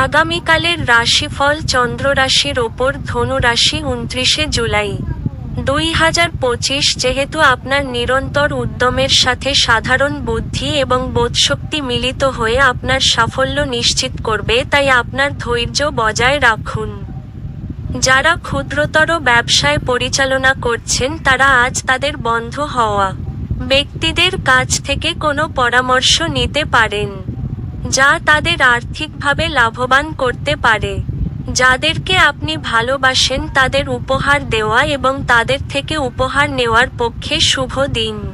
আগামীকালের রাশিফল চন্দ্র রাশির ওপর ধনু রাশি উনত্রিশে জুলাই। দুই হাজার পঁচিশ যেহেতু আপনার নিরন্তর উদ্যমের সাথে সাধারণ বুদ্ধি এবং বোধশক্তি মিলিত হয়ে আপনার সাফল্য নিশ্চিত করবে, তাই আপনার ধৈর্য বজায় রাখুন। যারা ক্ষুদ্রতর ব্যবসায় পরিচালনা করছেন, তারা আজ তাদের বন্ধ হওয়া ব্যক্তিদের কাছ থেকে কোনো পরামর্শ নিতে পারেন। যা তাদের আর্থিকভাবে লাভবান করতে পারে। যাদেরকে আপনি ভালোবাসেন তাদের উপহার দেওয়া এবং তাদের থেকে উপহার নেওয়ার পক্ষে শুভ দিন।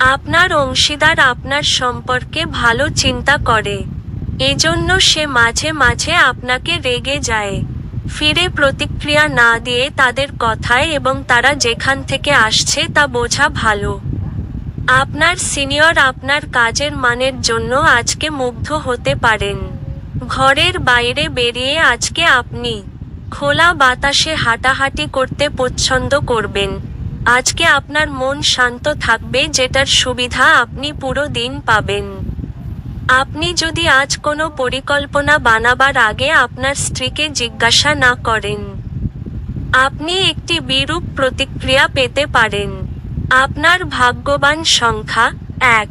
আপনার অংশীদার আপনার সম্পর্কে ভালো চিন্তা করে। এজন্য সে মাঝে মাঝে আপনাকে রেগে যায়। ফিরে প্রতিক্রিয়া না দিয়ে তাদের কথায় এবং তারা যেখান থেকে আসছে তা বোঝা ভালো। আপনার সিনিয়র আপনার কাজের মানের জন্য আজকে মুগ্ধ হতে পারেন। ঘরের বাইরে বেরিয়ে আজকে আপনি খোলা বাতাসে হাঁটাহাঁটি করতে পছন্দ করবেন। আজকে আপনার মন শান্ত থাকবে, যেটার সুবিধা আপনি পুরো দিন পাবেন। আপনি যদি আজ কোনো পরিকল্পনা বানাবার আগে আপনার স্ত্রীকে জিজ্ঞাসা না করেন, আপনি একটি বিরূপ প্রতিক্রিয়া পেতে পারেন। আপনার ভাগ্যবান সংখ্যা এক।